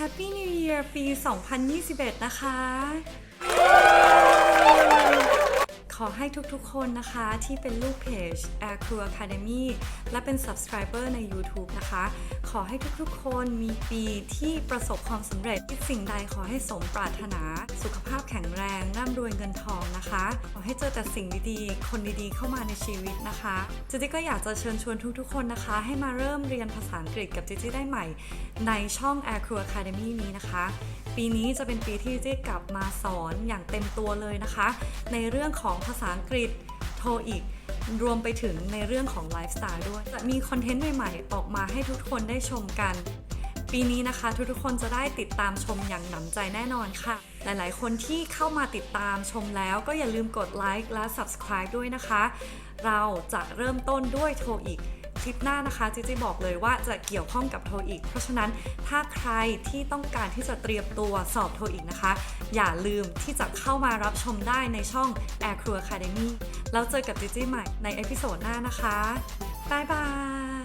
Happy New Year ปี 2021 นะคะ ขอให้ทุกๆ คนนะคะที่เป็นลูกเพจ Air Crew Academy และเป็น subscriber ใน YouTube นะคะ ขอให้ทุกๆ คนมีปีที่ประสบความสำเร็จสิ่งใดขอให้สมปรารถนา สุขภาพแข็งแรงร่ำรวยเงินทองนะคะ ขอให้เจอแต่สิ่งดีๆ คนดีๆ เข้ามาในชีวิตนะคะเจจี้ก็อยากจะเชิญชวนทุกๆ คนนะคะ ให้มาเริ่มเรียนภาษาอังกฤษกับเจจี้ได้ใหม่ ในช่อง Air Crew Academy นี้นะคะปีนี้จะเป็นปีที่เจ๊กลับมาสอนอย่างเต็มตัวเลยนะคะ ในเรื่องของภาษาอังกฤษโทอีกรวมไปถึงในเรื่องของไลฟ์สไตล์ด้วย จะมีคอนเทนต์ใหม่ๆ ออกมาให้ทุกคนได้ชมกัน ปีนี้นะคะ ทุกๆคนจะได้ติดตามชมอย่างหนำใจแน่นอนค่ะ หลายๆ คนที่เข้ามาติดตามชมแล้วก็อย่าลืมกดไลค์และ Subscribe ด้วยนะคะ เราจะเริ่มต้นด้วยโทอีก คลิปหน้านะคะจิจิบอกเลยว่าจะเกี่ยวข้องกับโทอีก เพราะฉะนั้นถ้าใครที่ต้องการที่จะเตรียมตัวสอบโทอีกนะคะ อย่าลืมที่จะเข้ามารับชมได้ในช่อง Air Crew Academy แล้วเจอกับจิจิใหม่ในเอพิโซดหน้านะคะบ๊ายบาย